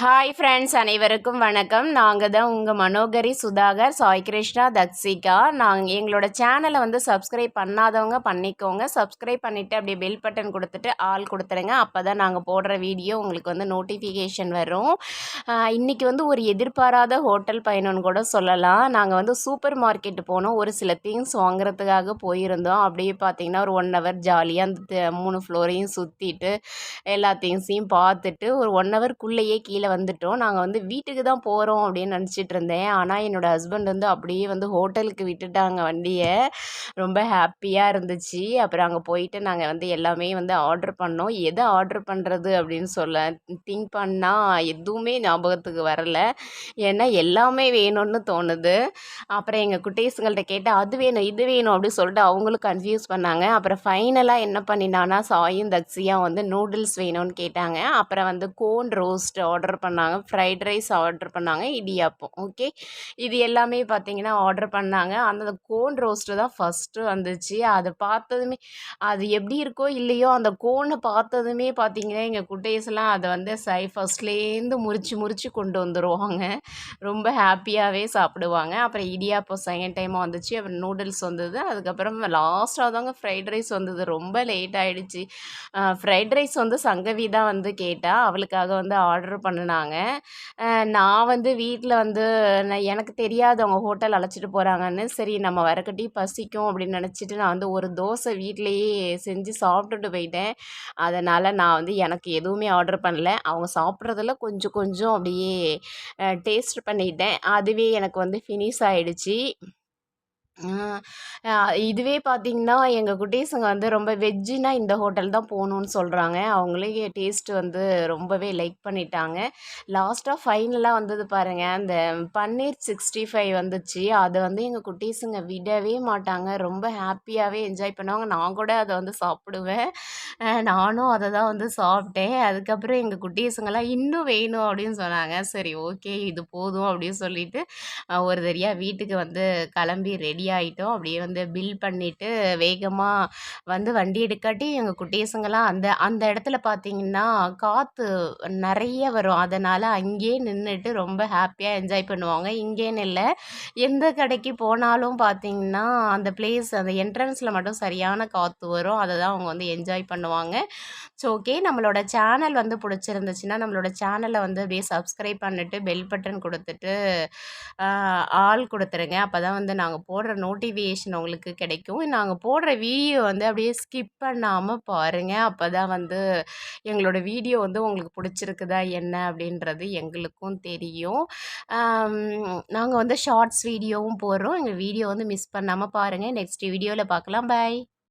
Hi friends அனைவருக்கும் வணக்கம். நாங்கள் தான் உங்கள் மனோகரி சுதாகர் சாய் கிருஷ்ணா தக்ஷிகா. நாங்கள் எங்களோட சேனலை வந்து சப்ஸ்கிரைப் பண்ணாதவங்க பண்ணிக்கோங்க. சப்ஸ்கிரைப் பண்ணிவிட்டு அப்படியே பெல் பட்டன் கொடுத்துட்டு ஆள் கொடுத்துருங்க அப்போ தான் நாங்கள் போடுற வீடியோ உங்களுக்கு வந்து நோட்டிஃபிகேஷன் வரும். இன்றைக்கி வந்து ஒரு எதிர்பாராத ஹோட்டல் பயணம்னு கூட சொல்லலாம். நாங்கள் வந்து சூப்பர் மார்க்கெட்டு போனோம். ஒரு சில திங்ஸ் வாங்குறதுக்காக போயிருந்தோம். அப்படியே பார்த்தீங்கன்னா ஒரு ஒன் ஹவர் ஜாலியாக அந்த மூணு ஃப்ளோரையும் சுற்றிட்டு எல்லா திங்ஸையும் பார்த்துட்டு ஒரு ஒன் ஹவர்க்குள்ளேயே கீழே வந்துட்டோம். நாங்கள் வந்து வீட்டுக்கு தான் போகிறோம் அப்படின்னு நினச்சிட்டு இருந்தேன். ஆனால் என்னோடய ஹஸ்பண்ட் வந்து அப்படியே வந்து ஹோட்டலுக்கு விட்டுட்டாங்க வண்டியை. ரொம்ப ஹாப்பியாக இருந்துச்சு. அப்புறம் அங்கே போயிட்டு நாங்கள் வந்து எல்லாமே வந்து ஆர்டர் பண்ணோம். எதை ஆர்டர் பண்ணுறது அப்படின்னு சொல்ல திங்க் பண்ணால் எதுவுமே ஞாபகத்துக்கு வரலை. ஏன்னா எல்லாமே வேணும்னு தோணுது. அப்புறம் எங்கள் குட்டீஸுங்கள்ட்ட கேட்டால் அது வேணும் இது வேணும் அப்படின்னு சொல்லிட்டு அவங்களும் கன்ஃபியூஸ் பண்ணாங்க. அப்புறம் ஃபைனலாக என்ன பண்ணினான்னா சாயும் தக்ஸியாக வந்து நூடுல்ஸ் வேணும்னு கேட்டாங்க. அப்புறம் வந்து கோன் ரோஸ்ட் ஆர்டர் பண்ணாங்க. ஃப்ரைட் ரைஸ் ஆர்டர் பண்ணாங்க. இடியாப்பம். ஓகே இது எல்லாமே பார்த்தீங்கன்னா ஆர்டர் பண்ணாங்க. அந்த கோன் ரோஸ்ட்டு தான் ஃபஸ்ட்டு வந்துச்சு. அதை பார்த்ததுமே அது எப்படி இருக்கோ இல்லையோ அந்த கோனை பார்த்ததுமே பார்த்தீங்கன்னா எங்கள் குட்டேஸ்லாம் அதை வந்து சை ஃபஸ்ட்லேருந்து முறித்து முறித்து கொண்டு வந்துடுவாங்க ரொம்ப ஹாப்பியாகவே சாப்பிடுவாங்க. அப்புறம் இடியாப்பம் செகண்ட் டைமாக வந்துச்சு. அப்புறம் நூடுல்ஸ் வந்தது. அதுக்கப்புறம் லாஸ்ட்டாக தாங்க ஃப்ரைட் ரைஸ் வந்தது. ரொம்ப லேட் ஆகிடுச்சு ஃப்ரைட் ரைஸ் வந்து சங்கவி தான் வந்து கேட்டால் அவளுக்காக வந்து ஆர்டர் பண்ண பண்ணாங்க. நான் வந்து வீட்டில் வந்து நான் எனக்கு தெரியாது அவங்க ஹோட்டல் அழைச்சிட்டு போகிறாங்கன்னு சரி நம்ம வரக்கட்டி பசிக்கும் அப்படின்னு நினச்சிட்டு நான் வந்து ஒரு தோசை வீட்லேயே செஞ்சு சாப்பிட்டுட்டு போயிட்டேன். அதனால் நான் வந்து எனக்கு எதுவுமே ஆர்டர் பண்ணல. அவங்க சாப்பிட்றதுல கொஞ்சம் கொஞ்சம் அப்படியே டேஸ்ட் பண்ணிட்டேன். அதுவே எனக்கு வந்து ஃபினிஷ் ஆகிடுச்சி இதுவே பார்த்தீங்கன்னா, எங்கள் குட்டீஸுங்க வந்து ரொம்ப வெஜ்ஜுனா இந்த ஹோட்டல் தான் போகணுன்னு சொல்கிறாங்க அவங்களே டேஸ்ட் வந்து ரொம்பவே லைக் பண்ணிட்டாங்க. லாஸ்ட்டாக ஃபைனலாக வந்தது பாருங்கள் அந்த பன்னீர் சிக்ஸ்டி ஃபைவ் வந்துச்சு. அதை வந்து எங்கள் குட்டீஸுங்க விடவே மாட்டாங்க. ரொம்ப ஹாப்பியாகவே என்ஜாய் பண்ணுவாங்க. நான் கூட அதை வந்து சாப்பிடுவேன். நானும் அதை தான் வந்து சாப்பிட்டேன். அதுக்கப்புறம் எங்கள் குட்டீஸுங்கெல்லாம் "இன்னும் வேணும்" அப்படின்னு சொன்னாங்க. சரி ஓகே இது போதும் அப்படின்னு சொல்லிட்டு, ஒரு தடியா வீட்டுக்கு வந்து கிளம்பி ரெடி ஆகிட்டோம் அப்படியே வந்து பில் பண்ணிவிட்டு வேகமாக வந்து வண்டி எடுக்காட்டி எங்கள் குட்டீஸுங்கெல்லாம் அந்த அந்த இடத்துல பார்த்தீங்கன்னா காற்று நிறைய வரும். அதனால் அங்கேயே நின்றுட்டு ரொம்ப ஹாப்பியாக என்ஜாய் பண்ணுவாங்க. இங்கேன்னு இல்லை எந்த கடைக்கு போனாலும் பார்த்தீங்கன்னா அந்த பிளேஸ் அந்த என்ட்ரன்ஸில் மட்டும் சரியான காற்று வரும். அதை தான் அவங்க வந்து என்ஜாய் பண்ணுவாங்க. ஸோ ஓகே நம்மளோட சேனல் வந்து பிடிச்சிருந்துச்சுன்னா நம்மளோட சேனலை வந்து அப்படியே சப்ஸ்கிரைப் பண்ணிவிட்டு பெல் பட்டன் கொடுத்துட்டு ஆள் கொடுத்துருங்க. அப்போ தான் வந்து நாங்கள் போடுற நோட்டிஃபிகேஷன் உங்களுக்கு கிடைக்கும். நாங்கள் போடுற வீடியோ வந்து அப்படியே ஸ்கிப் பண்ணாமல் பாருங்கள் அப்போ தான் வந்து எங்களோட வீடியோ வந்து உங்களுக்கு பிடிச்சிருக்குதா என்ன அப்படின்றது எங்களுக்கும் தெரியும். நாங்கள் வந்து ஷார்ட்ஸ் வீடியோவும் போடுறோம். எங்கள் வீடியோ வந்து மிஸ் பண்ணாமல் பாருங்கள் நெக்ஸ்ட் வீடியோவில் பார்க்கலாம். பாய்